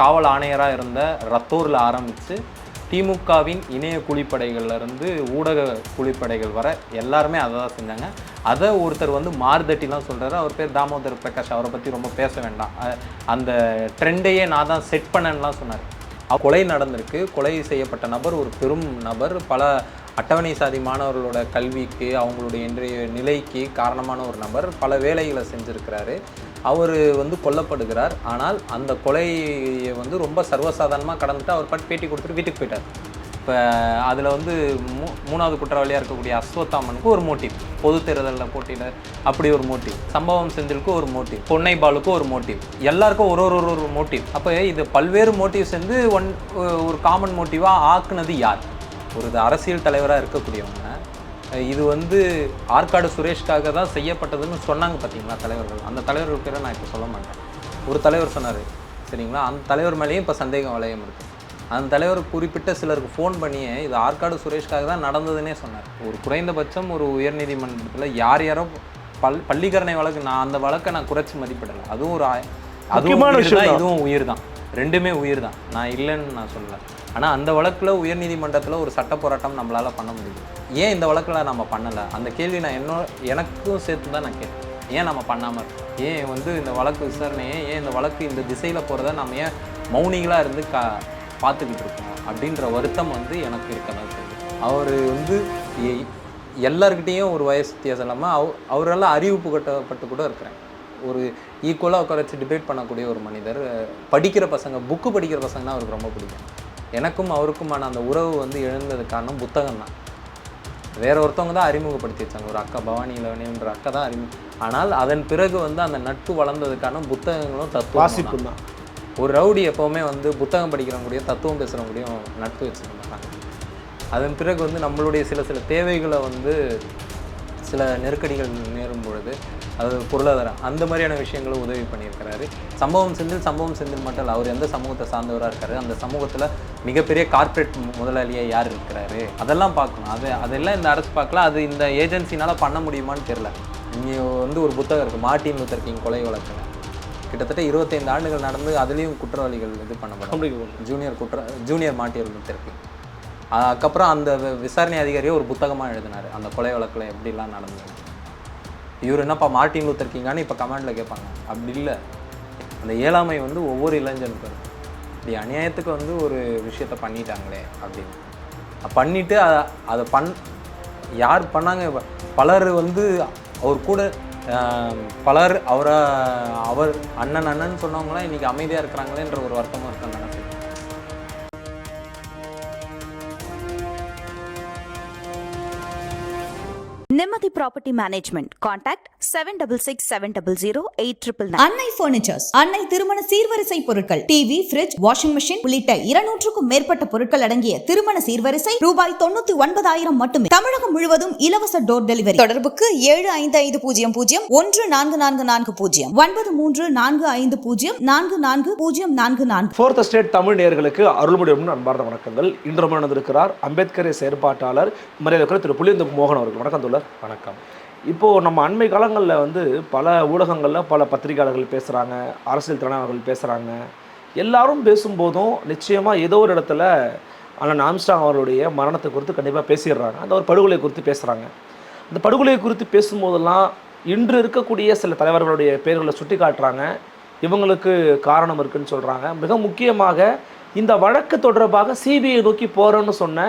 காவல் ஆணையராக இருந்த ரத்தூரில் ஆரம்பித்து திமுகவின் இணைய குழிப்படைகள்லேருந்து ஊடக குழிப்படைகள் வர எல்லாருமே அதை தான் செஞ்சாங்க. அதை ஒருத்தர் வந்து மார்தட்டிலாம் சொல்கிறாரு அவர் பேர் தாமோதர் பிரகாஷ். அவரை பற்றி ரொம்ப பேச வேண்டாம். அந்த ட்ரெண்டையே நான் தான் செட் பண்ணேன்லாம் சொன்னார். கொலை நடந்திருக்கு. கொலை செய்யப்பட்ட நபர் ஒரு பெரும் நபர். பல அட்டவணை சாதி மாணவர்களோட கல்விக்கு அவங்களுடைய இன்றைய நிலைக்கு காரணமான ஒரு நபர். பல வேலைகளை செஞ்சுருக்கிறாரு. அவர் வந்து கொல்லப்படுகிறார். ஆனால் அந்த கொலையை வந்து ரொம்ப சர்வசாதாரணமாக கடந்துட்டு அவர் பாட்டு பேட்டி கொடுத்துட்டு வீட்டுக்கு போயிட்டார். இப்போ அதில் வந்து மூ மூணாவது குற்றவாளியாக இருக்கக்கூடிய அஸ்வத்தாமனுக்கு ஒரு மோட்டிவ். பொது தேர்தலில் போட்டியில் அப்படி ஒரு மோட்டிவ். சம்பவம் செஞ்சிருக்கும் ஒரு மோட்டிவ். பொன்னை பாலுக்கு ஒரு மோட்டிவ். எல்லாருக்கும் ஒரு ஒரு ஒரு ஒரு மோட்டிவ். அப்போ இது பல்வேறு மோட்டிவ்ஸ் வந்து ஒன் ஒரு காமன் மோட்டிவாக ஆக்குனது யார்? ஒரு இது அரசியல் தலைவராக இருக்கக்கூடியவங்க இது வந்து ஆற்காடு சுரேஷ்காக தான் செய்யப்பட்டதுன்னு சொன்னாங்க பார்த்தீங்களா தலைவர்கள்? அந்த தலைவர்கள் பேரை நான் இப்போ சொல்ல மாட்டேன். ஒரு தலைவர் சொன்னார் சரிங்களா? அந்த தலைவர் மேலேயும் இப்போ சந்தேகம் வளையம் இருக்குது அந்த தலைவர் குறிப்பிட்ட சிலருக்கு ஃபோன் பண்ணியே இது ஆற்காடு சுரேஷ்காக தான் நடந்ததுன்னே சொன்னார். ஒரு குறைந்தபட்சம் ஒரு உயர்நீதிமன்றத்தில் யார் யாரோ பல் பள்ளிக்கரணை வழக்கு நான் அந்த வழக்கை நான் குறைச்சி மதிப்பிடலை. அதுவும் ஒரு அதுவும். இதுவும் உயிர் தான் ரெண்டுமே உயிர் தான் நான் இல்லைன்னு நான் சொல்லலை. ஆனால் அந்த வழக்கில் உயர்நீதிமன்றத்தில் ஒரு சட்ட போராட்டம் நம்மளால் பண்ண முடியுது. ஏன் இந்த வழக்கில் நம்ம பண்ணலை? அந்த கேள்வி நான் என்னோ எனக்கும் சேர்த்து தான் நான் கேட்டேன். ஏன் நம்ம பண்ணாமல் இருக்கோம்? ஏன் வந்து இந்த வழக்கு விசாரணையை ஏன் இந்த வழக்கு இந்த திசையில் போகிறத நம்ம ஏன் மௌனிகளாக இருந்து கா பார்த்துக்கிட்டு இருக்கோம்? அப்படின்ற வருத்தம் வந்து எனக்கு இருக்கதான் அவர் வந்து எல்லாருக்கிட்டேயும் ஒரு வயசு வித்தியாசம் இல்லாமல் அவ அவரெல்லாம் அறிவிப்பு கட்டப்பட்டு கூட இருக்கிறேன். ஒரு ஈக்குவலாக உட்கார வச்சு டிபேட் பண்ணக்கூடிய ஒரு மனிதர் படிக்கிற பசங்க புக்கு படிக்கிற பசங்கன்னா அவருக்கு ரொம்ப பிடிக்கும். எனக்கும் அவருக்குமான அந்த உறவு வந்து எழுந்தது காரணம் புத்தகம் தான் வேற ஒருத்தவங்க தான் அறிமுகப்படுத்தி வச்சாங்க. ஒரு அக்கா பவானி இளவனின்ற அக்கா தான் அறிமுக ஆனால் அதன் பிறகு வந்து அந்த நட்பு வளர்ந்ததுக்கான புத்தகங்களும் தத்துவம் வாசிப்பு தான். ஒரு ரவுடி எப்போவுமே வந்து புத்தகம் படிக்கிறவங்களையும் தத்துவம் பேசுகிறவங்களையும் நட்பு வச்சுக்க மாட்டாங்க அதன் பிறகு வந்து நம்மளுடைய சில சில தேவைகளை வந்து சில நெருக்கடிகள் நேரும் பொழுது அது பொருளாதாரம். அந்த மாதிரியான விஷயங்களை உதவி பண்ணியிருக்கிறாரு. சம்பவம் செந்தில் சம்பவம் செந்தில் மட்டும் இல்லை அவர் எந்த சமூகத்தை சார்ந்தவராக இருக்காரு அந்த சமூகத்தில் மிகப்பெரிய கார்ப்பரேட் முதலாளியாக யார் இருக்கிறாரு அதெல்லாம் பார்க்கணும். அது அதெல்லாம் இந்த அரசு பார்க்கல அது இந்த ஏஜென்சினால பண்ண முடியுமான்னு தெரில இங்கே வந்து ஒரு புத்தகம் இருக்குது மார்ட்டின் லூத்தர் கிங் கொலை வழக்குன்னு. கிட்டத்தட்ட இருபத்தைந்து ஆண்டுகள் நடந்து அதுலேயும் குற்றவாளிகள் இது பண்ணப்படும். ஜூனியர் குற்ற ஜூனியர் மாட்டியர் லூத்தருக்கு அதுக்கப்புறம் அந்த விசாரணை அதிகாரியே ஒரு புத்தகமாக எழுதினார் அந்த கொலை வழக்கில் எப்படிலாம் நடந்தது இவர் என்னப்பா மார்ட்டின் லூத்தர் கிங்கான்னு இப்போ கமெண்டில் கேட்பாங்க அப்படி இல்லை. அந்த இயலாமை வந்து ஒவ்வொரு இளைஞனுக்கும் இருக்கும் இப்படி அநியாயத்துக்கு வந்து ஒரு விஷயத்த பண்ணிட்டாங்களே அப்படின்னு. பண்ணிவிட்டு அதை அதை பண் யார் பண்ணாங்க? பலர் வந்து அவர் கூட பலர் அவரை அவர் அண்ணன் அண்ணன் சொன்னவங்களாம் இன்றைக்கி அமைதியாக இருக்கிறாங்களேன்ற ஒரு வருத்தமாக இருக்கு நிம்மதி property management contact seven double six seven double zero eight triple Annai furnitures Annai திருமண சீர்வரிசை பொருட்கள் டிவி ஃபிரிட்ஜ் வாஷிங் மெஷின் உள்ளிட்ட இருநூற்றுக்கும் மேற்பட்ட பொருட்கள் அடங்கிய திருமண சீர்வரிசை ரூபாய் தொண்ணூத்தி ஒன்பதாயிரம் மட்டுமே. தமிழகம் முழுவதும் இலவச டோர் டெலிவரி தொடர்புக்கு ஏழு ஐந்து ஐந்து பூஜ்ஜியம் பூஜ்ஜியம் ஒன்று நான்கு நான்கு நான்கு பூஜ்ஜியம். ஒன்பது மூன்று நான்கு ஐந்து பூஜ்ஜியம் நான்கு நான்கு பூஜ்ஜியம் நான்கு நான்கு. ஃபோர்த் ஸ்டேட் தமிழ் நேயர்களுக்கு அருள்மொழியும் அன்பார்ந்த வணக்கங்கள். இன்று நடந்திருக்கிறார் அம்பேத்கரை செயற்பாட்டாளர் மரியாதை திரு புலிந்த மோகன் அவர்கள். வணக்கம் தோழர். வணக்கம். இப்போது நம்ம அண்மை காலங்களில் வந்து பல ஊடகங்களில் பல பத்திரிகையாளர்கள் பேசுகிறாங்க அரசியல் தலைவர்கள் பேசுகிறாங்க எல்லாரும் பேசும்போதும் நிச்சயமாக ஏதோ ஒரு இடத்துல அண்ணன் ஆம்ஸ்டாங் அவருடைய மரணத்தை குறித்து கண்டிப்பாக பேசிடுறாங்க. அந்த ஒரு படுகொலை குறித்து பேசுகிறாங்க அந்த படுகொலை குறித்து பேசும்போதெல்லாம் இன்று இருக்கக்கூடிய சில தலைவர்களுடைய பெயர்களை சுட்டி காட்டுறாங்க இவங்களுக்கு காரணம் இருக்குன்னு சொல்கிறாங்க மிக முக்கியமாக இந்த வழக்கு தொடர்பாக சிபிஐ நோக்கி போகிறோன்னு சொன்ன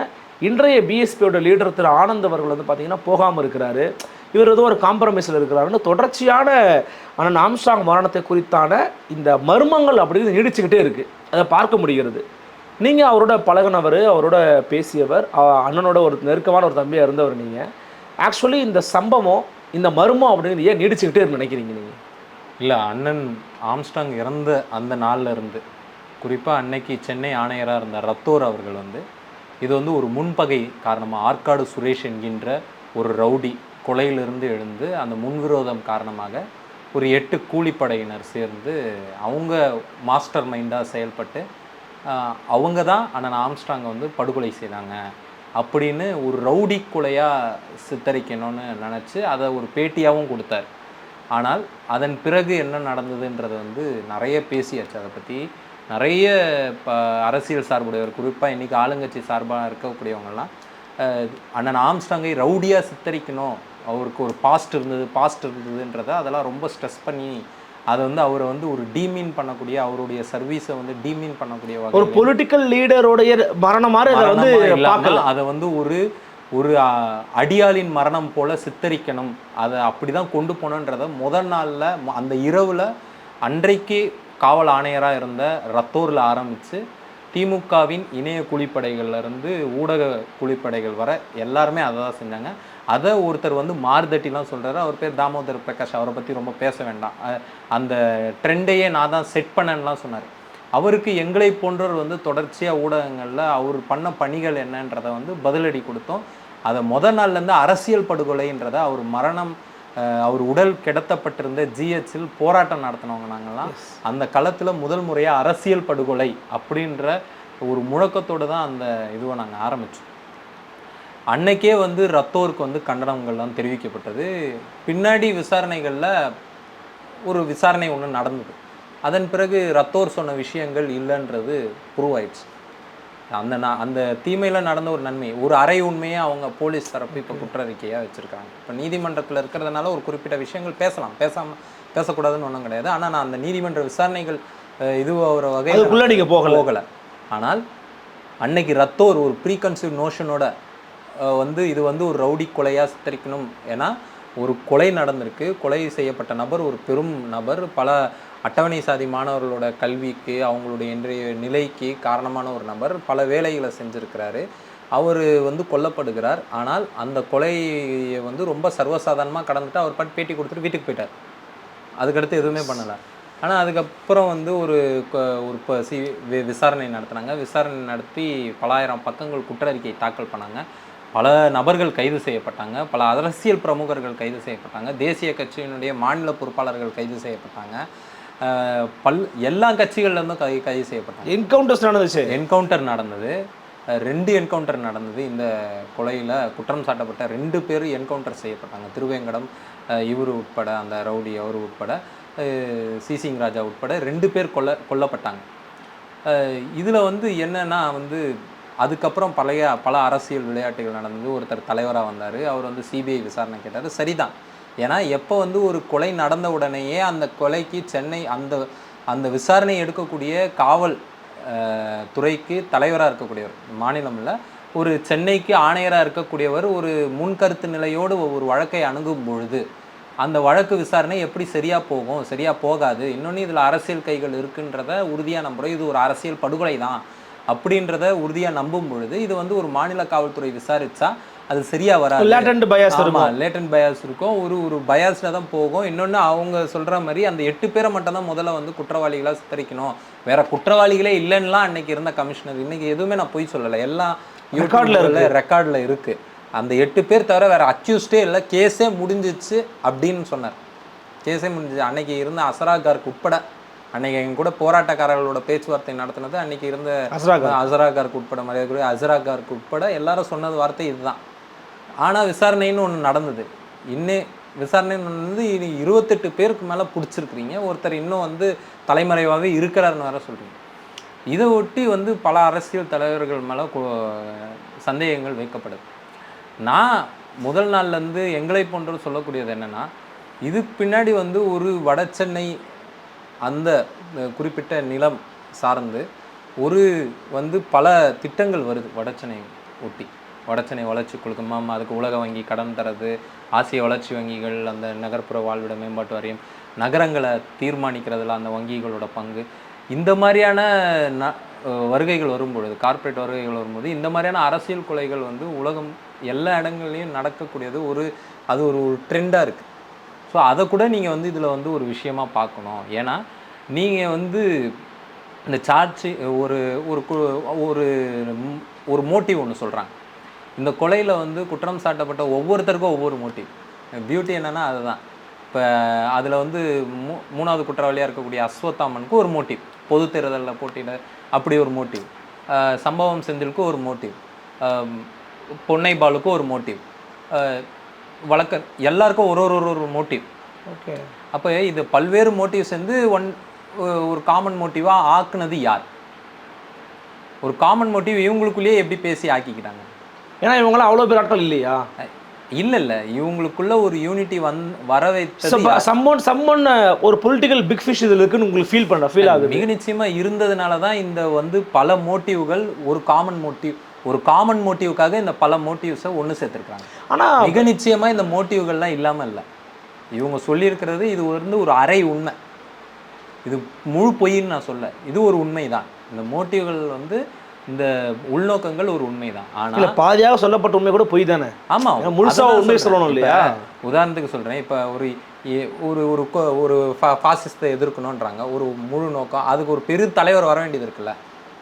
இன்றைய பிஎஸ்பியோட லீடர் திரு ஆனந்த் அவர்கள் வந்து பார்த்தீங்கன்னா போகாமல் இருக்கிறாரு. இவர் ஏதோ ஒரு காம்ப்ரமைஸில் இருக்கிறாருன்னு தொடர்ச்சியான அண்ணன் ஆம்ஸ்டாங் மரணத்தை குறித்தான இந்த மர்மங்கள் அப்படின்னு நீடிச்சுக்கிட்டே இருக்குது அதை பார்க்க முடிகிறது. நீங்கள் அவரோட பழகுனவர் அவரோட பேசியவர் அண்ணனோட ஒரு நெருக்கமான ஒரு தம்பியாக இருந்தவர் நீங்கள் ஆக்சுவலி இந்த சம்பவம் இந்த மர்மம் அப்படின்னு ஏன் நீடிச்சுக்கிட்டே நினைக்கிறீங்க நீங்கள் இல்லை அண்ணன் ஆம்ஸ்டாங் இறந்த அந்த நாளில் இருந்து குறிப்பாக அன்னைக்கு சென்னை ஆணையராக இருந்த ரத்தோர் அவர்கள் வந்து இது வந்து ஒரு முன்பகை காரணமாக ஆற்காடு சுரேஷ் என்கின்ற ஒரு ரவுடி கொலையிலிருந்து எழுந்து அந்த முன்விரோதம் காரணமாக ஒரு எட்டு கூலிப்படையினர் சேர்ந்து அவங்க மாஸ்டர் மைண்டாக செயல்பட்டு அவங்க தான் அண்ணன் ஆம்ஸ்டாங்கை வந்து படுகொலை செய்தாங்க அப்படின்னு ஒரு ரவுடி கொலையாக சித்தரிக்கணும்னு நினச்சி அதை ஒரு பேட்டியாகவும் கொடுத்தார். ஆனால் அதன் பிறகு என்ன நடந்ததுன்றதை வந்து நிறைய பேசியாச்சு. அதை பற்றி நிறைய இப்போ அரசியல் சார்புடையவர் குறிப்பாக இன்னைக்கு ஆளுங்கட்சி சார்பாக இருக்கக்கூடியவங்கெல்லாம் அண்ணன் ஆம்ஸ்டாங்கை ரவுடியாக சித்தரிக்கணும். அவருக்கு ஒரு பாஸ்ட் இருந்தது பாஸ்ட் இருந்ததுன்றதை அதெல்லாம் ரொம்ப ஸ்ட்ரெஸ் பண்ணி அதை வந்து அவரை வந்து ஒரு டீமீன் பண்ணக்கூடிய அவருடைய சர்வீஸை வந்து டீமீன் பண்ணக்கூடிய ஒரு பொலிட்டிக்கல் லீடருடைய மரணம் மாதிரி அதை வந்து அதை வந்து ஒரு ஒரு அடியாளின் மரணம் போல சித்தரிக்கணும். அதை அப்படிதான் கொண்டு போகணுன்றத முதல் நாள்ல அந்த இரவுல அன்றைக்கு காவல் ஆணையராக இருந்த ரத்தோரில் ஆரம்பித்து திமுகவின் இணைய குழிப்படைகள்லேருந்து ஊடக குழிப்படைகள் வர எல்லாருமே அதை தான் செஞ்சாங்க. அதை ஒருத்தர் வந்து மார்தட்டிலாம் சொல்கிறாரு அவர் பேர் தாமோதர் பிரகாஷ். அவரை பற்றி ரொம்ப பேச வேண்டாம். அந்த ட்ரெண்டையே நான் தான் செட் பண்ணேன்லாம் சொன்னார். அவருக்கு எங்களை போன்றவர் வந்து தொடர்ச்சியாக ஊடகங்களில் அவர் பண்ண பணிகள் என்னன்றதை வந்து பதிலடி கொடுத்தோம். அதை முத நாள்லேருந்து அரசியல் படுகொலைன்றதை அவர் மரணம் அவர் உடல் கிடத்தப்பட்டிருந்த ஜிஹெச்சில் போராட்டம் நடத்தினவங்க நாங்கள்லாம். அந்த களத்தில் முதல் முறையாக அரசியல் படுகொலை அப்படின்ற ஒரு முழக்கத்தோடு தான் அந்த இதுவை நாங்கள் ஆரம்பித்தோம் அன்னைக்கே வந்து ரத்தோருக்கு வந்து கண்டனங்கள்லாம் தெரிவிக்கப்பட்டது. பின்னாடி விசாரணைகளில் ஒரு விசாரணை ஒன்று நடந்தது. அதன் பிறகு ரத்தோர் சொன்ன விஷயங்கள் இல்லைன்றது ப்ரூவ் ஆயிடுச்சு. அந்த நா- அந்த தீமையில் நடந்த ஒரு நன்மை. ஒரு அரை உண்மையை அவங்க போலீஸ் தரப்பு இப்போ குற்றறிக்கையாக வச்சுருக்காங்க. இப்போ நீதிமன்றத்தில் இருக்கிறதுனால ஒரு குறிப்பிட்ட விஷயங்கள் பேசலாம். பேசாமல் பேசக்கூடாதுன்னு ஒன்றும் கிடையாது. ஆனால் நான் அந்த நீதிமன்ற விசாரணைகள் இது ஒரு வகையில் நீங்க போகல. போகலை. ஆனால் அன்னைக்கு ரத்தோர் ஒரு ப்ரீ கன்சீவ் நோஷனோட வந்து இது வந்து ஒரு ரவுடி கொலையாக சித்தரிக்கணும். ஏன்னா ஒரு கொலை நடந்திருக்கு. கொலை செய்யப்பட்ட நபர் ஒரு பெரும் நபர். பல அட்டவணை சாதி மாணவர்களோட கல்விக்கு அவங்களுடைய இன்றைய நிலைக்கு காரணமான ஒரு நபர் பல வேலைகளை செஞ்சுருக்கிறாரு. அவர் வந்து கொல்லப்படுகிறார். ஆனால் அந்த கொலையை வந்து ரொம்ப சர்வசாதாரணமாக கடந்துட்டு அவர் பாட்டு பேட்டி கொடுத்துட்டு வீட்டுக்கு போயிட்டார். அதுக்கடுத்து எதுவுமே பண்ணலை. ஆனால் அதுக்கப்புறம் வந்து ஒரு ஒரு இப்போ சி வி- விசாரணை நடத்தினாங்க. விசாரணை நடத்தி பலாயிரம் பக்கங்கள் குற்றறிக்கை தாக்கல் பண்ணாங்க. பல நபர்கள் கைது செய்யப்பட்டாங்க. பல அரசியல் பிரமுகர்கள் கைது செய்யப்பட்டாங்க. தேசிய கட்சியினுடைய மாநில பொறுப்பாளர்கள் கைது செய்யப்பட்டாங்க. பல் எல்லா கட்சிகள்லேருந்தும் கை கைது செய்யப்பட்டாங்க. என்கவுண்டர்ஸ் நடந்துச்சு. என்கவுண்டர் நடந்தது. ரெண்டு என்கவுண்டர் நடந்தது. இந்த கொலையில் குற்றம் சாட்டப்பட்ட ரெண்டு பேர் என்கவுண்டர் செய்யப்பட்டாங்க. திருவேங்கடம் இவர் உட்பட அந்த ரவுடி அவர் உட்பட சிசிங் ராஜா உட்பட ரெண்டு பேர் கொல்ல கொல்லப்பட்டாங்க. இதில் வந்து என்னன்னா வந்து அதுக்கப்புறம் பழைய பல அரசியல் விளையாட்டுகள் நடந்தது. ஒருத்தர் தலைவராக வந்தார். அவர் வந்து சிபிஐ விசாரணை கேட்டார். சரிதான். ஏன்னா எப்போ வந்து ஒரு கொலை நடந்த உடனேயே அந்த கொலைக்கு சென்னை அந்த அந்த விசாரணை எடுக்கக்கூடிய காவல் துறைக்கு தலைவராக இருக்கக்கூடியவர் மாநிலம்ல ஒரு சென்னைக்கு ஆணையராக இருக்கக்கூடியவர் ஒரு முன்கருத்து நிலையோடு ஒரு வழக்கை அணுகும் பொழுது அந்த வழக்கு விசாரணை எப்படி சரியாக போகும் சரியாக போகாது இன்னொன்று இதில் அரசியல் கைகள் இருக்குன்றத உறுதியாக நம்புகிறோம் இது ஒரு அரசியல் படுகொலை தான் அப்படின்றத உறுதியாக நம்பும் பொழுது இது வந்து ஒரு மாநில காவல்துறை விசாரித்தா அது சரியா வராது. லேட்டன்ட் பயாஸ் இருக்கும் லேட்டன் பயாஸ் இருக்கும். ஒரு ஒரு பயாஸில் தான் போகும். இன்னொன்று அவங்க சொல்ற மாதிரி அந்த எட்டு பேரை மட்டும் தான் முதல்ல வந்து குற்றவாளிகளா சித்தரிக்கணும். வேற குற்றவாளிகளே இல்லைன்னுலாம் அன்னைக்கு இருந்த கமிஷனர். இன்னைக்கு எதுவுமே நான் பொய் சொல்லலை. எல்லாம் Recordல இருக்கு. ரெக்கார்டில் இருக்கு. அந்த எட்டு பேர் தவிர வேற அக்யூஸ்டே இல்லை. கேஸே முடிஞ்சிச்சு அப்படின்னு சொன்னார். கேஸே முடிஞ்சிச்சு. அன்னைக்கு இருந்த அசராகாருக்கு உட்பட அன்னைக்கு எங்க கூட போராட்டக்காரர்களோட பேச்சுவார்த்தை நடத்தினது. அன்னைக்கு இருந்த அசராகா அசராகாருக்கு உட்பட மரியாதைக்குரிய அசராகாருக்கு உட்பட எல்லாரும் சொன்னது வார்த்தை இதுதான். ஆனால் விசாரணைன்னு ஒன்று நடந்தது. இன்னே விசாரணைன்னு வந்து இனி இருபத்தெட்டு பேருக்கு மேலே பிடிச்சிருக்கிறீங்க. ஒருத்தர் இன்னும் வந்து தலைமறைவாகவே இருக்கிறாருன்னு வேற சொல்கிறீங்க இதை ஒட்டி வந்து பல அரசியல் தலைவர்கள் மேலே சந்தேகங்கள் வைக்கப்படுது நான் முதல் நாள்ல இருந்து எங்களை போன்ற சொல்லக்கூடியது என்னன்னா இதுக்கு பின்னாடி வந்து ஒரு வட சென்னை அந்த குறிப்பிட்ட நிலம் சார்ந்து ஒரு வந்து பல திட்டங்கள் வருது வட சென்னை ஒட்டி. வடச்சென்னை வளர்ச்சி குழுக்கமாக அதுக்கு உலக வங்கி கடன் தரது. ஆசிய வளர்ச்சி வங்கிகள் அந்த நகர்ப்புற வாழ்விட மேம்பாட்டு வாரியம் நகரங்களை தீர்மானிக்கிறதுல அந்த வங்கிகளோட பங்கு. இந்த மாதிரியான ந வருகைகள் வரும்பொழுது கார்ப்பரேட் வருகைகள் வரும்போது இந்த மாதிரியான அரசியல் கொலைகள் வந்து உலகம் எல்லா இடங்கள்லையும் நடக்கக்கூடியது ஒரு அது ஒரு ட்ரெண்டாக இருக்குது ஸோ அதை கூட நீங்கள் வந்து இதில் வந்து ஒரு விஷயமா பார்க்கணும். ஏன்னா நீங்கள் வந்து இந்த சார்ஜ் ஒரு ஒரு கு- ஒரு ஒரு மோட்டிவ் ஒன்று சொல்கிறாங்க இந்த கொலையில் வந்து குற்றம் சாட்டப்பட்ட ஒவ்வொருத்தருக்கும் ஒவ்வொரு மோட்டிவ் பியூட்டி என்னன்னா அதுதான். இப்போ அதில் வந்து மூ மூணாவது குற்றவாளியாக இருக்கக்கூடிய அஸ்வத்தாமனுக்கு ஒரு மோட்டிவ் பொது தேர்தலில் போட்டியிட அப்படி ஒரு மோட்டிவ் சம்பவம் செந்திலுக்கு ஒரு மோட்டிவ் பொன்னை பாலுக்கு ஒரு மோட்டிவ் வழக்க எல்லாருக்கும் ஒரு ஒரு ஒரு ஒரு மோட்டிவ் ஓகே. அப்போ இது பல்வேறு மோட்டிவ்ஸ் வந்து ஒன் ஒரு காமன் மோட்டிவாக ஆக்குனது யார்? ஒரு காமன் மோட்டிவ் இவங்களுக்குள்ளேயே எப்படி பேசி ஆக்கிக்கிட்டாங்க? ஏன்னா இவங்களாம் அவ்வளோ பேர் ஆட்கள் இல்லையா? இல்ல இல்ல. இவங்களுக்குள்ள ஒரு யூனிட்டி வந் வர வைத்தது யார்? சம்மன் சம்மன் ஒரு பொலிட்டிக்கல் பிக் ஃபிஷ் இதில் இருக்குன்னு உங்களுக்கு ஃபீல் பண்ணுற ஃபீல் ஆகுது? மிக நிச்சயமா இருந்ததுனால தான் இந்த வந்து பல மோட்டிவ்கள் ஒரு காமன் மோட்டிவ் ஒரு காமன் மோட்டிவ்க்காக இந்த பல மோட்டிவ்ஸை ஒன்று சேர்த்துருக்காங்க ஆனால் மிக நிச்சயமா இந்த மோட்டிவ்கள்லாம் இல்லாம இல்ல. இவங்க சொல்லியிருக்கிறது இது வந்து ஒரு அரை உண்மை. இது முழு பொய்ன்னு நான் சொல்ல. இது ஒரு உண்மைதான். இந்த மோட்டிவ்கள் வந்து இந்த உள்நோக்கங்கள் ஒரு உண்மைதான். ஆனா இல்லை பாதியாக சொல்லப்பட்ட உண்மை கூட பொய் தானே? ஆமா ஏன்னா முழுசா அதுதான் உண்மையை சொல்றேன். சொல்லணும் இல்லையா? உதாரணத்துக்கு சொல்றேன். இப்ப ஒரு ஒரு ஒரு ஒரு ஃபாசிஸ்டை எதிர்க்கணுன்றாங்க ஒரு முழு நோக்கம் அதுக்கு ஒரு பெரு தலைவர் வர வேண்டியது இருக்குல்ல.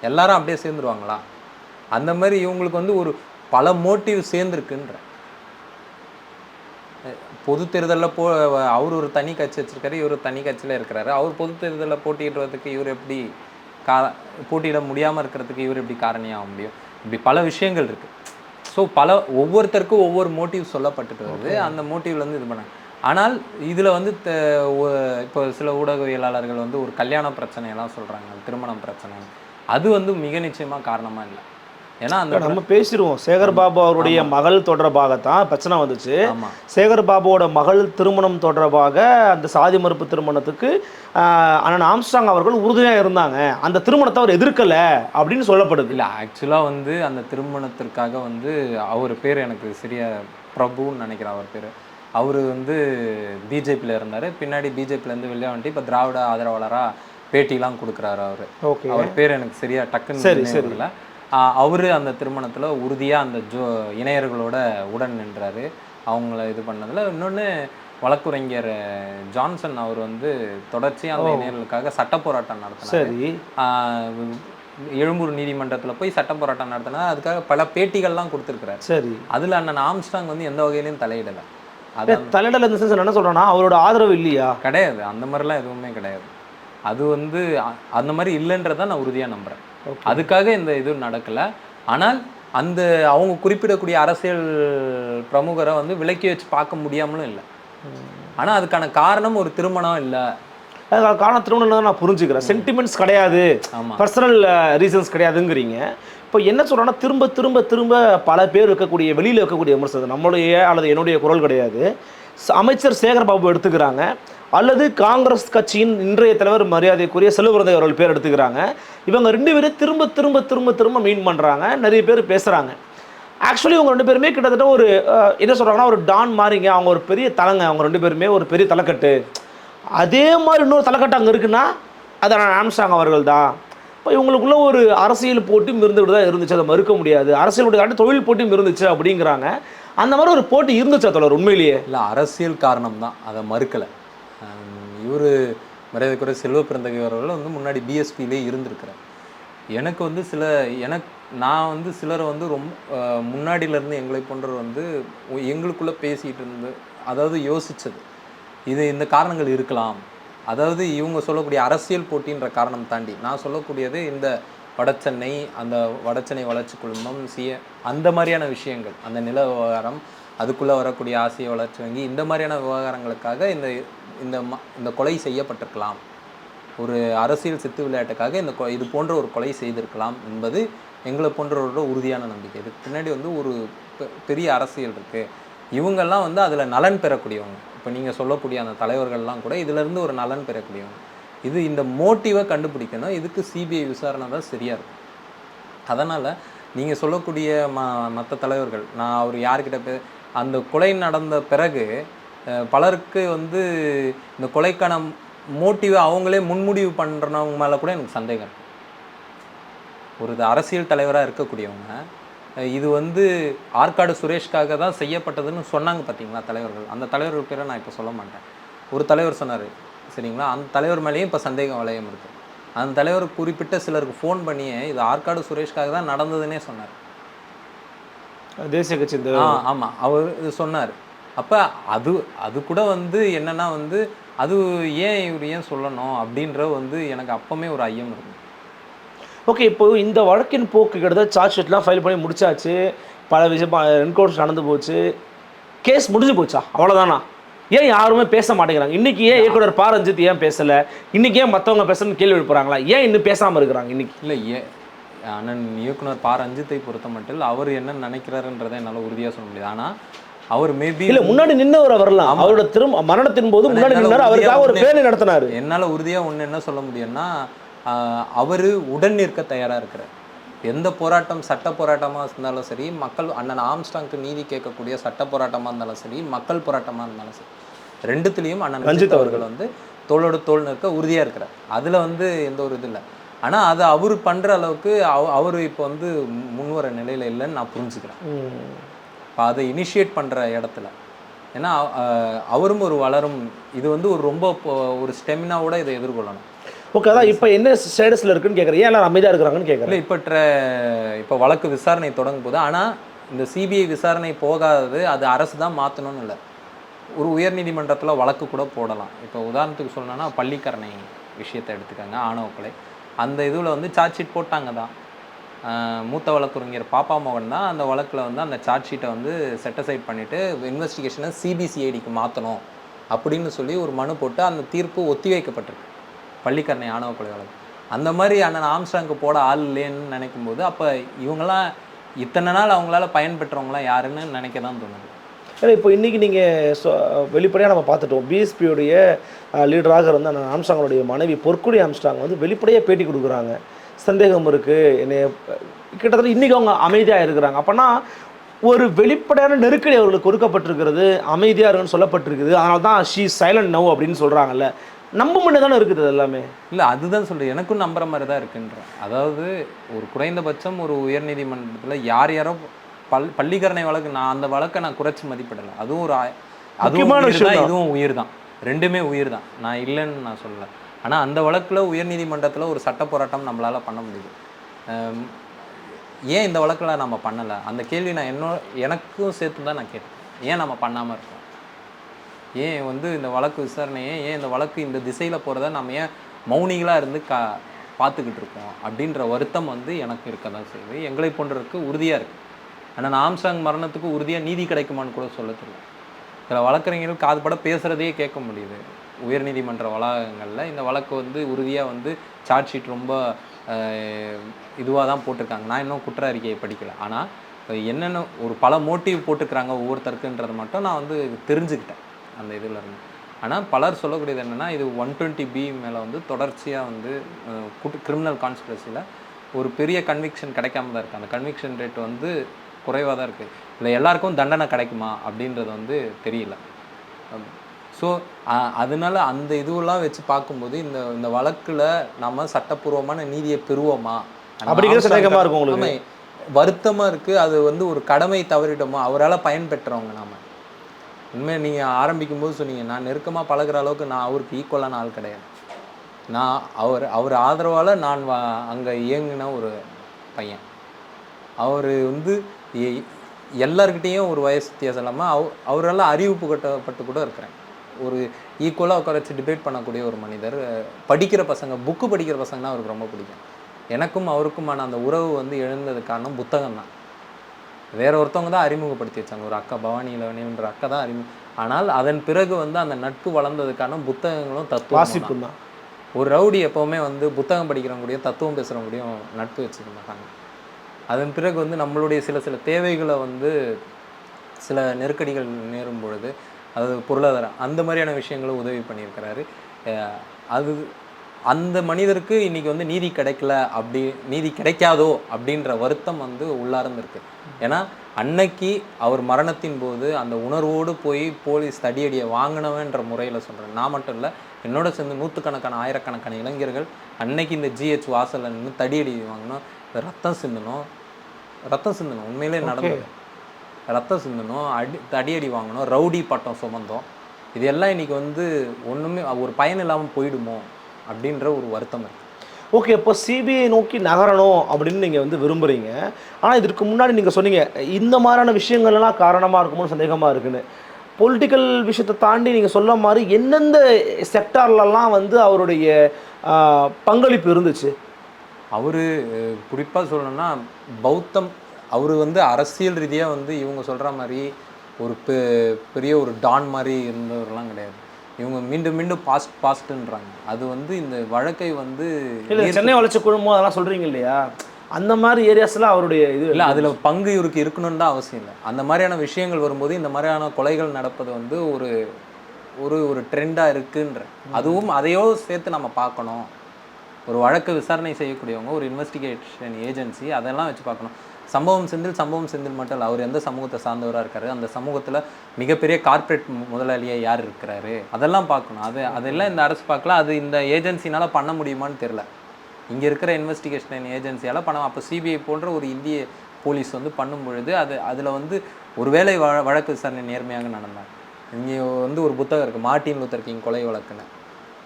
எல்லாரும் அப்படியே சேர்ந்துருவாங்களா? அந்த மாதிரி இவங்களுக்கு வந்து ஒரு பல மோட்டிவ் சேர்ந்துருக்குன்ற. பொது தேர்தலில் போ அவர் ஒரு தனி கட்சி வச்சிருக்காரு இவர் தனி கட்சியில் இருக்கிறாரு. அவர் பொது தேர்தலில் போட்டியிடுறதுக்கு இவர் எப்படி கா போட்டியிட முடியாமல் இருக்கிறதுக்கு இவர் எப்படி காரணியாக முடியும். இப்படி பல விஷயங்கள் இருக்கு. ஸோ பல ஒவ்வொருத்தருக்கும் ஒவ்வொரு மோட்டிவ் சொல்லப்பட்டுட்டு வருது. அந்த மோட்டிவ்ல இருந்து இது பண்ணாங்க. ஆனால் இதில் வந்து த- இப்போ சில ஊடகவியலாளர்கள் வந்து ஒரு கல்யாண பிரச்சனையெல்லாம் சொல்கிறாங்க திருமணம் பிரச்சனை. அது வந்து மிக நிச்சயமாக காரணமாக இல்லை. ஏன்னா அந்த நம்ம பேசிடுவோம். சேகர் பாபு அவருடைய மகள் தொடர்பாகத்தான் பிரச்சனை வந்துச்சு. சேகர் பாபுவோட மகள் திருமணம் தொடர்பாக அந்த சாதி மறுப்பு திருமணத்துக்கு அண்ணன் ஆம்ஸ்டாங் அவர்கள் உறுதுணையாக இருந்தாங்க. அந்த திருமணத்தை அவர் எதிர்க்கல அப்படின்னு சொல்லப்படுது. இல்லை ஆக்சுவலாக வந்து அந்த திருமணத்திற்காக வந்து அவர் பேர் எனக்கு சரியா பிரபுன்னு நினைக்கிறேன் அவர் பேர். அவர் வந்து பிஜேபியில் இருந்தார். பின்னாடி பிஜேபியிலேருந்து வெளியே வந்துட்டு இப்போ திராவிட ஆதரவாளராக பேட்டிலாம் கொடுக்குறாரு அவர். அவர் பேர் எனக்கு சரியா டக்குன்னு சரி. ஆஹ் அவரு அந்த திருமணத்தில் உறுதியாக அந்த ஜோ இணையர்களோட உடன் நின்றாரு. அவங்கள இது பண்ணதுல இன்னொன்று வழக்குரைஞர் ஜான்சன் அவர் வந்து தொடர்ச்சியாக அந்த இணையர்களுக்காக சட்ட போராட்டம் நடத்தினார். சரி. ஆஹ் எழும்பூர் நீதிமன்றத்தில் போய் சட்ட போராட்டம் நடத்தினா அதுக்காக பல பேட்டிகள்லாம் கொடுத்துருக்குறாரு. சரி. அதில் அண்ணன் ஆம்ஸ்டாங் வந்து எந்த வகையிலையும் தலையிடலை. அது தலையிடல இந்த சென்ஸ் என்ன சொல்றேன்னா அவரோட ஆதரவு இல்லையா? கிடையாது. அந்த மாதிரிலாம் எதுவுமே கிடையாது. அது வந்து அந்த மாதிரி இல்லைன்றத நான் உறுதியாக நம்புகிறேன் அதுக்காக இந்த இது நடக்கலை. ஆனால் அந்த அவங்க குறிப்பிடக்கூடிய அரசியல் பிரமுகரை வந்து விலக்கி வச்சு பார்க்க முடியாமலும் இல்லை. ஆனால் அதுக்கான காரணம் ஒரு திருமணம் இல்லை. அதுக்கான காரணம் திருமணம் நான் புரிஞ்சுக்கிறேன் சென்டிமெண்ட்ஸ் கிடையாது. பர்சனல் ரீசன்ஸ் கிடையாதுங்கிறீங்க. இப்போ என்ன சொல்றேன்னா திரும்ப திரும்ப திரும்ப பல பேர் இருக்கக்கூடிய வெளியில் இருக்கக்கூடிய விமர்சனம் நம்மளுடைய அல்லது என்னுடைய குரல் கிடையாது. அமைச்சர் சேகர் பாபு எடுத்துக்கிறாங்க. அல்லது காங்கிரஸ் கட்சியின் இன்றைய தலைவர் மரியாதைக்குரிய செல்வபிரதை அவர்கள் பேர் எடுத்துக்கிறாங்க. இவங்க ரெண்டு பேரும் திரும்ப திரும்ப திரும்ப திரும்ப மீன் பண்ணுறாங்க நிறைய பேர் பேசுகிறாங்க ஆக்சுவலி அவங்க ரெண்டு பேருமே கிட்டத்தட்ட ஒரு என்ன சொல்கிறாங்கன்னா ஒரு டான் மாறிங்க. அவங்க ஒரு பெரிய தலைங்க. அவங்க ரெண்டு பேருமே ஒரு பெரிய தலைக்கட்டு. அதே மாதிரி இன்னொரு தலைக்கட்டு அங்கே இருக்குன்னா அதை ஆம்சாங் அவர்கள் தான். இப்போ இவங்களுக்குள்ள ஒரு அரசியல் போட்டியும் இருந்துகிட்டு தான் இருந்துச்சு. அதை மறுக்க முடியாது. அரசியலுடைய தாண்டி தொழில் போட்டியும் இருந்துச்சு அப்படிங்கிறாங்க. அந்த மாதிரி ஒரு போட்டி இருந்துச்சா தொடர் உண்மையிலேயே? இல்லை அரசியல் காரணம் தான். அதை மறுக்கலை. இவர் மரியாதைக்குரிய செல்வ பிறந்தகை அவர்கள் வந்து முன்னாடி பிஎஸ்பியிலே இருந்திருக்கிறார். எனக்கு வந்து சில எனக்கு நான் வந்து சிலரை வந்து ரொம்ப முன்னாடியிலேருந்து முன்னாடியில இருந்து எங்களை போன்றவர் வந்து எங்களுக்குள்ளே பேசிகிட்டு இருந்து அதாவது யோசித்தது இது இந்த காரணங்கள் இருக்கலாம். அதாவது இவங்க சொல்லக்கூடிய அரசியல் போட்டின்ற காரணம் தாண்டி நான் சொல்லக்கூடியது இந்த வடச்சென்னை அந்த வடச்சென்னை வளர்ச்சி குழுமம் சிய அந்த மாதிரியான விஷயங்கள் அந்த நில விவகாரம் அதுக்குள்ளே வரக்கூடிய ஆசிய வளர்ச்சி வங்கி இந்த மாதிரியான விவகாரங்களுக்காக இந்த இந்த ம- இந்த கொலை செய்யப்பட்டிருக்கலாம். ஒரு அரசியல் சித்து விளையாட்டுக்காக இந்த கொ- இது போன்ற ஒரு கொலை செய்திருக்கலாம் என்பது எங்களை போன்றவரோட உறுதியான நம்பிக்கை. இதுக்கு பின்னாடி வந்து ஒரு பெ- பெரிய அரசியல் இருக்குது இவங்கெல்லாம் வந்து அதில் நலன் பெறக்கூடியவங்க. இப்போ நீங்கள் சொல்லக்கூடிய அந்த தலைவர்கள்லாம் கூட இதிலேருந்து ஒரு நலன் பெறக்கூடியவங்க. இது இந்த மோட்டிவை கண்டுபிடிக்கணும். இதுக்கு சிபிஐ விசாரணை தான் சரியாக இருக்கும் அதனால் நீங்கள் சொல்லக்கூடிய ம மற்ற தலைவர்கள் நான் அவர் யார்கிட்ட பே அந்த கொலை நடந்த பிறகு பலருக்கு வந்து இந்த கொலைக்கான மோட்டிவை அவங்களே முன்முடிவு பண்ணுறவங்க மேலே கூட எனக்கு சந்தேகம். ஒரு அரசியல் தலைவராக இருக்கக்கூடியவங்க இது வந்து ஆற்காடு சுரேஷ்காக தான் செய்யப்பட்டதுன்னு சொன்னாங்க பார்த்தீங்களா தலைவர்கள். அந்த தலைவர்கள் பேரை நான் இப்போ சொல்ல மாட்டேன். ஒரு தலைவர் சொன்னார் சரிங்களா? அந்த தலைவர் மேலேயும் இப்போ சந்தேகம் வளையம் இருக்குது அந்த தலைவர் குறிப்பிட்ட சிலருக்கு ஃபோன் பண்ணியே இது ஆற்காடு சுரேஷ்காக தான் நடந்ததுன்னே சொன்னார். தேசிய கட்சி ஆமாம் அவர் இது சொன்னார். அப்போ அது அது கூட வந்து என்னன்னா வந்து அது ஏன் இவர் ஏன் சொல்லணும் அப்படின்ற வந்து எனக்கு அப்பவுமே ஒரு ஐயம் இருக்கு ஓகே இப்போ இந்த வழக்கின் போக்கு கிட்டத்தட்ட சார்ஜ் ஷீட்லாம் ஃபைல் பண்ணி முடிச்சாச்சு. பல விஷயம் என்கவுண்டர் நடந்து போச்சு. கேஸ் முடிஞ்சு போச்சா? அவ்வளோதானா ஏன் யாருமே பேச மாட்டேங்கிறாங்க? இன்னைக்கு ஏன் இயக்குனர் பா. ரஞ்சித் ஏன் பேசல? இன்னைக்கு ஏன் மற்றவங்க பேசணும்னு கேள்வி எழுப்புறாங்களா? ஏன் இன்னும் பேசாம இருக்கிறாங்க இன்னைக்கு? இல்லை ஏ அண்ணன் இயக்குனர் பா. ரஞ்சித்தை பொறுத்த மட்டும் அவர் என்ன நினைக்கிறாருன்றதை என்னால் உறுதியாக சொல்ல முடியாது. ஆனால் அவர் மேபி இல்ல முன்னாடி நின்னவர் வரலாம் அவரோட திரும்ப மரணத்தின் போது முன்னாடி நின்னாரு அவருக்காக ஒரு உறுதியா பேரணி நடத்தினாரு. என்னால் உறுதியாக ஒன்று என்ன சொல்ல முடியும்னா அவர் உடன் நிற்க தயாராக இருக்கிறார். எந்த போராட்டம் சட்ட போராட்டமாக இருந்தாலும் சரி மக்கள் அண்ணன் ஆம்ஸ்டாங்க்கு நீதி கேட்கக்கூடிய சட்ட போராட்டமாக இருந்தாலும் சரி மக்கள் போராட்டமாக இருந்தாலும் சரி ரெண்டுத்துலேயும் அண்ணன் ரஞ்சித் அவர்கள் வந்து தோளோடு தோள் நிற்க உறுதியாக இருக்கிறார். அதில் வந்து எந்த ஒரு இது இல்லை. ஆனால் அது அவர் பண்ணுற அளவுக்கு அவ அவர் இப்போ வந்து முன்வர நிலையில் இல்லைன்னு நான் புரிஞ்சுக்கிறேன். இப்போ அதை இனிஷியேட் பண்ணுற இடத்துல. ஏன்னா அவரும் ஒரு வளரும். இது வந்து ஒரு ரொம்ப ஒரு ஸ்டெமினாவோட இதை எதிர்கொள்ளணும். ஓகே அதான் இப்போ என்ன ஸ்டேட்டஸ்ல இருக்குன்னு கேட்குறேன் ஏன் எல்லாரும் அமைதியா இருக்கிறாங்கன்னு கேட்குறேன் இப்போ இப்போ வழக்கு விசாரணை தொடங்கும் போது ஆனால் இந்த சிபிஐ விசாரணை போகாதது அது அரசு தான் மாற்றணும்னு இல்லை. ஒரு உயர்நீதிமன்றத்தில் வழக்கு கூட போடலாம். இப்போ உதாரணத்துக்கு சொல்லணும்னா பள்ளிக்கரணை விஷயத்தை எடுத்துக்கோங்க ஆணவ கொலை அந்த இதில் வந்து சார்ஜ் ஷீட் போட்டாங்க தான். மூத்த வழக்குரைஞர் பாப்பா மோகன் தான் அந்த வழக்கில் வந்து அந்த சார்ஜ் ஷீட்டை வந்து செட்டசைட் பண்ணிவிட்டு இன்வெஸ்டிகேஷனை சிபிசிஐடிக்கு மாற்றணும் அப்படின்னு சொல்லி ஒரு மனு போட்டு அந்த தீர்ப்பு ஒத்தி வைக்கப்பட்டிருக்கு. பள்ளிக்கரணை ஆணவ கொலை வழக்கு அந்த மாதிரி அண்ணன் ஆம்ஸ்டாங்க்கு போட ஆள் இல்லைன்னு நினைக்கும் போது அப்போ இவங்களாம் இத்தனை நாள் அவங்களால பயன்பெற்றவங்களாம் யாருன்னு நினைக்க தான் தோணுது. ஏன்னா இப்போ இன்றைக்கி நீங்கள் வெளிப்படையாக நம்ம பார்த்துட்டோம். பிஎஸ்பியோடைய லீடராக இருந்த அந்த ஆம்ஸ்டாங்களுடைய மனைவி பொற்குடி ஆம்ஸ்டாங் வந்து வெளிப்படையாக பேட்டி கொடுக்குறாங்க. சந்தேகம் இருக்குது என்னை கிட்டத்தட்ட இன்றைக்கி அவங்க அமைதியாக இருக்கிறாங்க. அப்போனா ஒரு வெளிப்படையான நெருக்கடி அவர்களுக்கு கொடுக்கப்பட்டிருக்கிறது அமைதியாக இருக்குன்னு சொல்லப்பட்டிருக்குது. அதனால தான் ஷீ சைலண்ட் நவ் அப்படின்னு சொல்கிறாங்கல்ல நம்ப முடியாது தானே இருக்குது அது எல்லாமே. இல்லை அதுதான் சொல்கிறேன் எனக்கும் நம்புற மாதிரி தான் இருக்குன்றேன் அதாவது ஒரு குறைந்தபட்சம் ஒரு உயர்நீதிமன்றத்தில் யார் யாரோ பல் பள்ளிக்கரணை வழக்கு நான் அந்த வழக்கை நான் குறைச்சி மதிப்பிடலை. அதுவும் ஒரு அதுவும். இதுவும் உயிர் தான் ரெண்டுமே உயிர் தான் நான் இல்லைன்னு நான் சொல்லலை. ஆனால் அந்த வழக்கில் உயர்நீதிமன்றத்தில் ஒரு சட்ட போராட்டம் நம்மளால் பண்ண முடியுது. ஏன் இந்த வழக்கில் நம்ம பண்ணலை? அந்த கேள்வி நான் என்னோ எனக்கும் சேர்த்து தான் நான் கேட்டேன். ஏன் நம்ம பண்ணாமல் இருக்கோம்? ஏன் வந்து இந்த வழக்கு விசாரணையை ஏன் இந்த வழக்கு இந்த திசையில் போகிறத நம்ம ஏன் மௌனிகளாக இருந்து கா பார்த்துக்கிட்டு இருக்கோம்? அப்படின்ற வருத்தம் வந்து எனக்கு இருக்க தான் செய்யுது. எங்களை போன்றதுக்கு உறுதியாக இருக்குது ஆனால் ஆம்சாங் மரணத்துக்கு உறுதியாக நீதி கிடைக்குமான்னு கூட சொல்ல தெரியல. சில வழக்கறிஞர்கள் காதுபட பேசுகிறதையே கேட்க முடியுது. உயர்நீதிமன்ற வளாகங்களில் இந்த வழக்கு வந்து உறுதியாக வந்து சார்ஜ் ஷீட் ரொம்ப இதுவாக தான் போட்டிருக்காங்க. நான் இன்னும் குற்ற அறிக்கையை படிக்கல. ஆனால் என்னென்ன ஒரு பல மோட்டிவ் போட்டுக்கிறாங்க ஒவ்வொருத்தருக்குன்றது மட்டும் நான் வந்து தெரிஞ்சுக்கிட்டேன் அந்த இதில் இருந்து. ஆனால் பலர் சொல்லக்கூடியது என்னென்னா இது ஒன் டுவெண்ட்டி பி மேலே வந்து தொடர்ச்சியாக வந்து கிரிமினல் கான்ஸ்பிரசியில் ஒரு பெரிய கன்விக்ஷன் கிடைக்காம தான் இருக்குது அந்த கன்விக்ஷன் ரேட் வந்து குறைவாக தான் இருக்குது இல்லை எல்லாருக்கும் தண்டனை கிடைக்குமா அப்படின்றது வந்து தெரியல. ஸோ அதனால அந்த இதுவெல்லாம் வச்சு பார்க்கும்போது இந்த இந்த வழக்கில் நம்ம சட்டப்பூர்வமான நீதியை பெறுவோமா? அப்படிங்கிற சந்தேகமா இருக்கும் உங்களுக்கு. ஆமா, வருத்தமா இருக்கு. அது வந்து ஒரு கடமை தவறிட்டோமா அவரால் பயன்பெற்றவங்க நாம. உண்மையை நீங்கள் ஆரம்பிக்கும் போது சொன்னீங்க நான் நெருக்கமாக பழகுற அளவுக்கு நான் அவருக்கு ஈக்குவலான ஆள் கிடையாது. நான் அவர் அவர் ஆதரவால் நான் அங்கே இயங்கின ஒரு பையன். அவர் வந்து எல்லார்கிட்டேயும் ஒரு வயசு வித்தியாசம் இல்லாமல் அவ அவரெல்லாம் அறிவு புகட்டப்பட்டு கூட இருக்கிறேன். ஒரு ஈக்குவலாக உட்கார வச்சு டிபேட் பண்ணக்கூடிய ஒரு மனிதர் படிக்கிற பசங்க புக்கு படிக்கிற பசங்கன்னா அவருக்கு ரொம்ப பிடிக்கும். எனக்கும் அவருக்குமான அந்த உறவு வந்து எழுந்தது காரணம் புத்தகம் தான். வேற ஒருத்தவங்க தான் அறிமுகப்படுத்தி வச்சாங்க. ஒரு அக்கா பவானி இளவனின்ற அக்கா தான் அறிமுக ஆனால் அதன் பிறகு வந்து அந்த நட்பு வளர்ந்ததுக்கான புத்தகங்களும் தத்துவம் வாசிப்பு தான். ஒரு ரவுடி எப்போவுமே வந்து புத்தகம் படிக்கிறவங்க கூடயும் தத்துவம் பேசுகிறவங்க கூடயும் நட்பு வச்சுக்க மாட்டாங்க அதன் பிறகு வந்து நம்மளுடைய சில சில தேவைகளை வந்து சில நெருக்கடிகள் நேரும் பொழுது அதாவது பொருளாதாரம். அந்த மாதிரியான விஷயங்களை உதவி பண்ணியிருக்கிறாரு. அது அந்த மனிதருக்கு இன்னைக்கு வந்து நீதி கிடைக்கல அப்படி நீதி கிடைக்காதோ அப்படின்ற வருத்தம் வந்து உள்ளார்ந்து இருக்கு ஏன்னா அன்னைக்கு அவர் மரணத்தின் போது அந்த உணர்வோடு போய் போலீஸ் தடியடியை வாங்கினவன்ற முறையில் சொல்கிறேன் நான் மட்டும் இல்லை என்னோட சேர்ந்து நூற்றுக்கணக்கான ஆயிரக்கணக்கான இளைஞர்கள் அன்னைக்கு இந்த ஜிஹெச் வாசல்ல நின்று தடியடி வாங்கினோம். ரத்தம் சிந்தணும் ரத்தம் சிந்தணும் உண்மையிலே நடந்தது. ரத்தம் சிந்தணும் அடி தடியடி வாங்கணும் ரவுடி பட்டம் சுமந்தோம். இது எல்லாம் இன்னைக்கு வந்து ஒன்றுமே ஒரு பயன் இல்லாமல் போயிடுமோ அப்படின்ற ஒரு வருத்தம் இருக்கு. ஓகே இப்போ சிபிஐ நோக்கி நகரணும் அப்படின்னு நீங்கள் வந்து விரும்புகிறீங்க ஆனால் இதற்கு முன்னாடி நீங்கள் சொன்னீங்க இந்த மாதிரியான விஷயங்கள்லாம் காரணமாக இருக்குமோன்னு சந்தேகமாக இருக்குன்னு. பொலிட்டிக்கல் விஷயத்தை தாண்டி நீங்கள் சொல்ல மாதிரி எந்தெந்த செக்டார்லலாம் வந்து அவருடைய பங்களிப்பு இருந்துச்சு? அவர் குறிப்பாக சொல்லணும்னா பௌத்தம் அவர் வந்து அரசியல் ரீதியாக வந்து இவங்க சொல்கிற மாதிரி ஒரு பெ- பெரிய ஒரு டான் மாதிரி இருந்தவரெல்லாம் கிடையாது. இவங்க மீண்டும் மீண்டும் பாஸ்ட் பாஸ்ட்ன்றாங்க அது வந்து இந்த வழக்கை வந்து சென்னை வளர்ச்சி குழுமம் அதெல்லாம் சொல்கிறீங்க இல்லையா? அந்த மாதிரி ஏரியாஸில் அவருடைய இது இல்லை அதில் பங்கு இவருக்கு இருக்கணும்னு தான் அவசியம் இல்லை. அந்த மாதிரியான விஷயங்கள் வரும்போது இந்த மாதிரியான கொலைகள் நடப்பது வந்து ஒரு ஒரு ஒரு ட்ரெண்டாக இருக்குன்ற. அதுவும் அதையோ சேர்த்து நம்ம பார்க்கணும். ஒரு வழக்கு விசாரணை செய்யக்கூடியவங்க ஒரு இன்வெஸ்டிகேஷன் ஏஜென்சி அதெல்லாம் வச்சு பார்க்கணும். சம்பவம் செந்தில் சம்பவம் செந்தில் மட்டும் இல்லை அவர் எந்த சமூகத்தை சார்ந்தவராக இருக்காரு அந்த சமூகத்தில் மிகப்பெரிய கார்ப்பரேட் முதலாளியாக யார் இருக்கிறாரு அதெல்லாம் பார்க்கணும். அது அதெல்லாம் இந்த அரசு பார்க்கல அது இந்த ஏஜென்சினால பண்ண முடியுமான்னு தெரில இங்கே இருக்கிற இன்வெஸ்டிகேஷன் ஏஜென்சியால் பண்ண அப்போ சிபிஐ போன்ற ஒரு இந்திய போலீஸ் வந்து பண்ணும் பொழுது அது அதில் வந்து ஒருவேளை வழ வழக்கு விசாரணை நேர்மையாக நடந்தாங்க இங்கே வந்து ஒரு புத்தகம் இருக்குது மார்ட்டின் லூத்தர் கிங் கொலை வழக்குன்னு.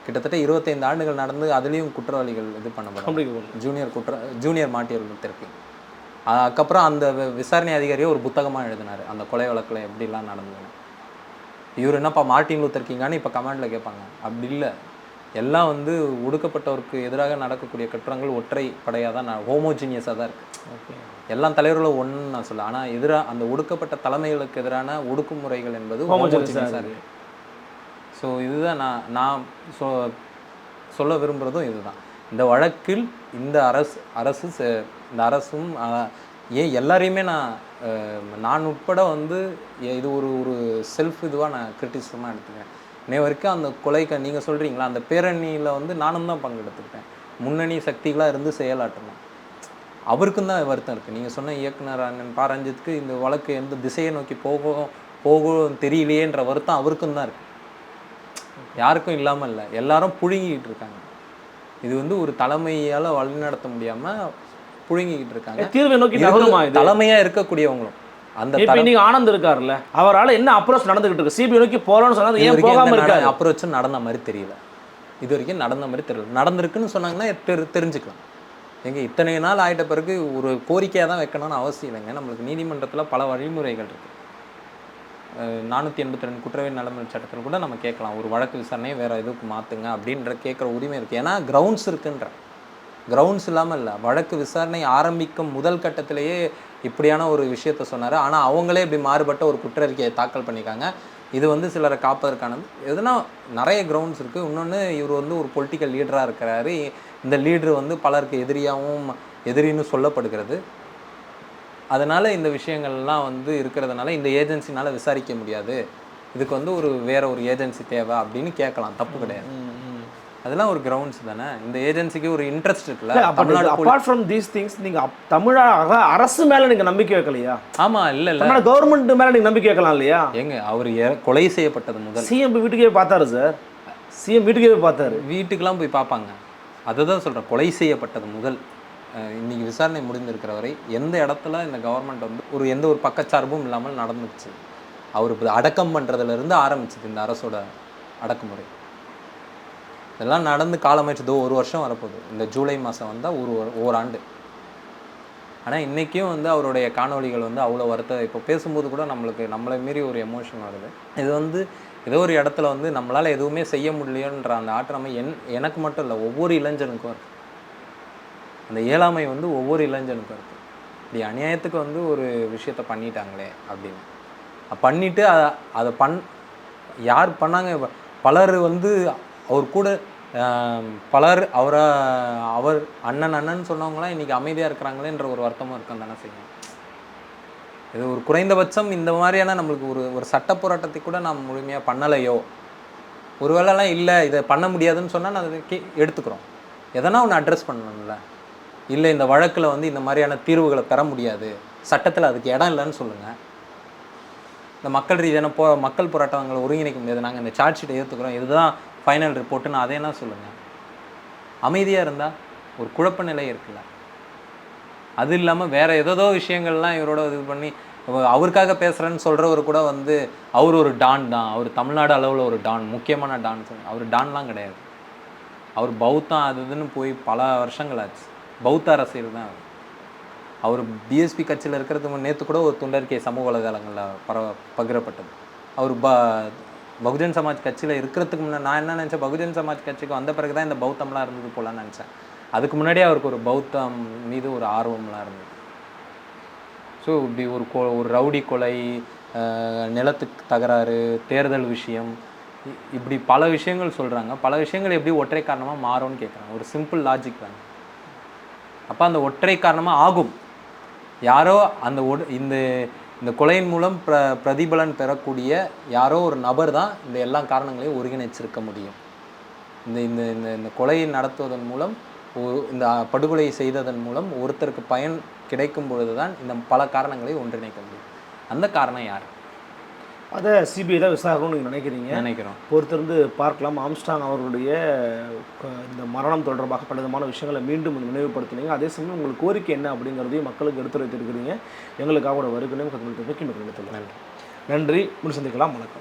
கிட்டத்தட்ட இருபத்தைந்து ஆண்டுகள் நடந்து அதுலேயும் குற்றவாளிகள் இது பண்ணப்படும் கண்டுபிடிக்கப்படும். ஜூனியர் குற்ற ஜூனியர் மார்ட்டின் லூத்தர் கிங். அதுக்கப்புறம் அந்த விசாரணை அதிகாரியே ஒரு புத்தகமாக எழுதினார். அந்த கொலை வழக்கில் எப்படிலாம் நடந்ததுன்னு. இவர் என்னப்பா மார்ட்டின் லூத்தர் கிங்கான்னு இப்போ கமெண்டில் கேட்பாங்க அப்படி இல்லை. எல்லாம் வந்து ஒடுக்கப்பட்டவருக்கு எதிராக நடக்கக்கூடிய குற்றங்கள் ஒற்றை படையாக தான் ஹோமோஜீனியஸாக தான் இருக்குது ஓகே. எல்லா தலைவர்களும் ஒன்றுன்னு நான் சொல்ல ஆனால் எதிராக அந்த ஒடுக்கப்பட்ட தலைமைகளுக்கு எதிரான ஒடுக்குமுறைகள் என்பது Homogeneous-ஆ homogeneous-ஆ இருக்கு. ஸோ இதுதான் நான் நான் சொ சொல்ல விரும்புகிறதும் இதுதான். இந்த வழக்கில் இந்த அரசு அரசு இந்த அரசும் ஏன் எல்லாரையுமே நான் நான் உட்பட வந்து ஏ- இது ஒரு ஒரு செல்ஃப் இதுவாக நான் கிரிட்டிசிசமாக எடுத்துக்கிறேன் இன்னை வரைக்கும் அந்த கொலைக்க நீங்கள் சொல்கிறீங்களா அந்த பேரணியில் வந்து நானும் தான் பங்கெடுத்துக்கிட்டேன். முன்னணி சக்திகளாக இருந்து செயலாற்றணும். அவருக்கும் தான் வருத்தம் இருக்குது நீங்கள் சொன்ன இயக்குனர் அண்ணன் பாரஞ்சித்துக்கு இந்த வழக்கு எந்த திசையை நோக்கி போகும் போகும் தெரியலையேன்ற வருத்தம் அவருக்கும் தான் இருக்குது யாருக்கும் இல்லாமல் இல்லை. எல்லாரும் புழுங்கிக்கிட்டு இருக்காங்க. இது வந்து ஒரு தலைமையால் வழிநடத்த முடியாமல் புழுங்கிக்கிட்டு இருக்காங்க. தீர்வை நோக்கி நகருமா தலைமையா இருக்கக்கூடியவங்களும். அந்த இன்னைக்கு ஆனந்த் இருக்காருல்ல அவரால என்ன அப்ரோச் நடந்துகிட்டு இருக்கு? சிபிஐ நோக்கி போறோம்னு சொன்னா ஏன் போகாம இருக்காரு? நடந்த மாதிரி தெரியல. இது வரைக்கும் நடந்த மாதிரி தெரியல. நடந்திருக்குன்னு சொன்னாங்கன்னா தெரி தெரிஞ்சுக்கலாம். எங்க இத்தனை நாள் ஆயிட்ட பிறகு ஒரு கோரிக்கையாக தான் வைக்கணும்னு அவசியம் இல்லைங்க. நம்மளுக்கு நீதிமன்றத்தில் பல வழிமுறைகள் இருக்கு. நானூற்றி எண்பத்தி ரெண்டு குற்றவியல் நடைமுறை சட்டத்தில் கூட நம்ம கேட்கலாம். ஒரு வழக்கு விசாரணையை வேற எதுக்கு மாற்றுங்க அப்படின்ற கேட்குற உரிமை இருக்குது ஏன்னா கிரவுண்ட்ஸ் இருக்குன்ற. கிரவுண்ட்ஸ் இல்லாமல் இல்லை. வழக்கு விசாரணை ஆரம்பிக்கும் முதல் கட்டத்திலேயே இப்படியான ஒரு விஷயத்த சொன்னார். ஆனால் அவங்களே இப்படி மாறுபட்ட ஒரு குற்றறிக்கையை தாக்கல் பண்ணியிருக்காங்க. இது வந்து சிலரை காப்பதற்கானது. எதுனா நிறைய கிரவுண்ட்ஸ் இருக்குது இன்னொன்று இவர் வந்து ஒரு பொலிட்டிக்கல் லீடராக இருக்கிறாரு. இந்த லீடர் வந்து பலருக்கு எதிரியாகவும் எதிரின்னு சொல்லப்படுகிறது. அதனால இந்த விஷயங்கள்லாம் வந்து இருக்கிறதுனால இந்த ஏஜென்சினால விசாரிக்க முடியாது. இதுக்கு வந்து ஒரு வேற ஒரு ஏஜென்சி தேவை அப்படின்னு கேட்கலாம். தப்பு கிடையாது. அதெல்லாம் ஒரு கிரவுண்ட்ஸ் தானே? இந்த ஏஜென்சிக்கு ஒரு இன்ட்ரெஸ்ட் இருக்குல்ல? Tamil Nadu apart from these things நீங்க தமிழக அரசு மேல நீங்க நம்பிக்கை வைக்கலையா? ஆமா இல்ல இல்ல. கவர்மெண்ட் மேல நீங்க நம்பிக்கை வைக்கலாம் இல்லையா? ஏங்க அவர் கொலை செய்யப்பட்டது முதல். சிஎம் வீட்டுக்கே பார்த்தாரு சார் சிஎம் வீட்டுக்கே போய் பார்த்தாரு. வீட்டுக்கெல்லாம் போய் பார்ப்பாங்க. அதை தான் சொல்கிறேன் கொலை செய்யப்பட்டது முதல். இன்னைக்கு விசாரணை முடிந்திருக்கிற வரை எந்த இடத்துல இந்த கவர்மெண்ட் வந்து ஒரு எந்த ஒரு பக்கச்சார்பும் இல்லாமல் நடந்துச்சு. அவர் இப்ப அடக்கம் பண்ணுறதுலேருந்து ஆரம்பிச்சது இந்த அரசோட அடக்குமுறை. இதெல்லாம் நடந்து காலமாயிடுச்சு ஒரு வருஷம் வரப்போகுது. இந்த ஜூலை மாதம் வந்தால் ஒரு ஓராண்டு. ஆனால் இன்றைக்கும் வந்து அவருடைய காணொளிகள் வந்து அவ்வளோ வருத்த இப்போ பேசும்போது கூட நம்மளுக்கு நம்மளை மீறி ஒரு எமோஷன் வருது. இது வந்து ஏதோ ஒரு இடத்துல வந்து நம்மளால் எதுவுமே செய்ய முடியலையோன்ற அந்த ஆற்றமை என் எனக்கு மட்டும் இல்லை ஒவ்வொரு இளைஞனுக்கும் இருக்குது அந்த இயலாமை வந்து ஒவ்வொரு இளைஞனுக்கும் இருக்குது இப்படி அநியாயத்துக்கு வந்து ஒரு விஷயத்த பண்ணிட்டாங்களே அப்படின்னு. பண்ணிவிட்டு அதை அதை பண் யார் பண்ணாங்க? பலர் வந்து அவர் கூட பலர் அவரை அவர் அண்ணன் அண்ணன் சொன்னவங்களாம் இன்றைக்கி அமைதியாக இருக்கிறாங்களேன்ற ஒரு வருத்தமும் இருக்கும் தானே செய்யும். இது ஒரு குறைந்தபட்சம் இந்த மாதிரியான நம்மளுக்கு ஒரு ஒரு சட்ட போராட்டத்தை கூட நாம் முழுமையாக பண்ணலையோ? ஒருவேளைலாம் இல்லை இதை பண்ண முடியாதுன்னு சொன்னால் நான் அதை எடுத்துக்கிறோம். எதனா ஒன்று அட்ரஸ் பண்ணணும்ல. இல்லை இந்த வழக்கில் வந்து இந்த மாதிரியான தீர்வுகளை பெற முடியாது. சட்டத்தில் அதுக்கு இடம் இல்லைன்னு சொல்லுங்கள் இந்த மக்கள் ரீதியான போ மக்கள் போராட்டங்களை ஒருங்கிணைக்க முடியாது. நாங்கள் இந்த சார்ஜ் ஷீட்டை ஏற்றுக்கிறோம் இதுதான் ஃபைனல் ரிப்போர்ட்டுன்னு அதை என்ன சொல்லுங்கள் அமைதியாக இருந்தால் ஒரு குழப்ப நிலை இருக்குல்ல. அது இல்லாமல் வேறு ஏதோ விஷயங்கள்லாம் இவரோட இது பண்ணி அவருக்காக பேசுகிறேன்னு சொல்கிறவர் கூட வந்து அவர் ஒரு டான் தான். அவர் தமிழ்நாடு அளவில் ஒரு டான் முக்கியமான டான். அவர் டான்லாம் கிடையாது. அவர் பௌத்தம் அது இதுன்னு போய் பல வருஷங்கள் ஆச்சு பௌத்த அரசியல் தான் அவர். அவர் பிஎஸ்பி கட்சியில் இருக்கிறதுக்கு நேற்று கூட ஒரு தொண்டர்கே சமூக வலைதளங்களில் பர பகிரப்பட்டது. அவர் ப பகுஜன் சமாஜ் கட்சியில் இருக்கிறதுக்கு முன்னாடி நான் என்ன நினச்சேன்? பகுஜன் சமாஜ் கட்சிக்கு வந்த பிறகு தான் இந்த பௌத்தம்லாம் இருந்தது போலான்னு நினச்சேன். அதுக்கு முன்னாடியே அவருக்கு ஒரு பௌத்தம் மீது ஒரு ஆர்வம்லாம் இருந்தது. ஸோ இப்படி ஒரு கொ ஒரு ரவுடி கொலை நிலத்துக்கு தகராறு தேர்தல் விஷயம் இப்படி பல விஷயங்கள் சொல்கிறாங்க பல விஷயங்கள் எப்படி ஒற்றை காரணமாக மாறும்னு கேட்குறாங்க ஒரு சிம்பிள் லாஜிக் தானே. அப்போ அந்த ஒற்றை காரணமாக ஆகும். யாரோ அந்த ஒடு இந்த இந்த கொலையின் மூலம் பிர பிரதிபலன் பெறக்கூடிய யாரோ ஒரு நபர் தான் இந்த எல்லா காரணங்களையும் ஒருங்கிணைச்சிருக்க முடியும். இந்த இந்த இந்த இந்த கொலையை நடத்துவதன் மூலம் இந்த படுகொலை செய்ததன் மூலம் ஒருத்தருக்கு பயன் கிடைக்கும் பொழுது தான் இந்த பல காரணங்களை ஒன்றிணைக்க முடியும். அந்த காரணம் யார்? அதை சிபிஐ தான் விசாரணும்னு நீங்கள் நினைக்கிறீங்க? நினைக்கிறோம். பொறுத்திருந்து பார்க்கலாம். ஆம்ஸ்டாங் அவர்களுடைய இந்த மரணம் தொடர்பாக பல விதமான விஷயங்களை மீண்டும் நினைவுபடுத்தினீங்க. அதே சமயம் உங்களுக்கு கோரிக்கை என்ன அப்படிங்கிறதையும் மக்களுக்கு எடுத்துரைத்திருக்கிறீங்க. எங்களுக்காக கூட வருகிறேன். நன்றி நன்றி. முன் சந்திக்கலாம். வணக்கம்.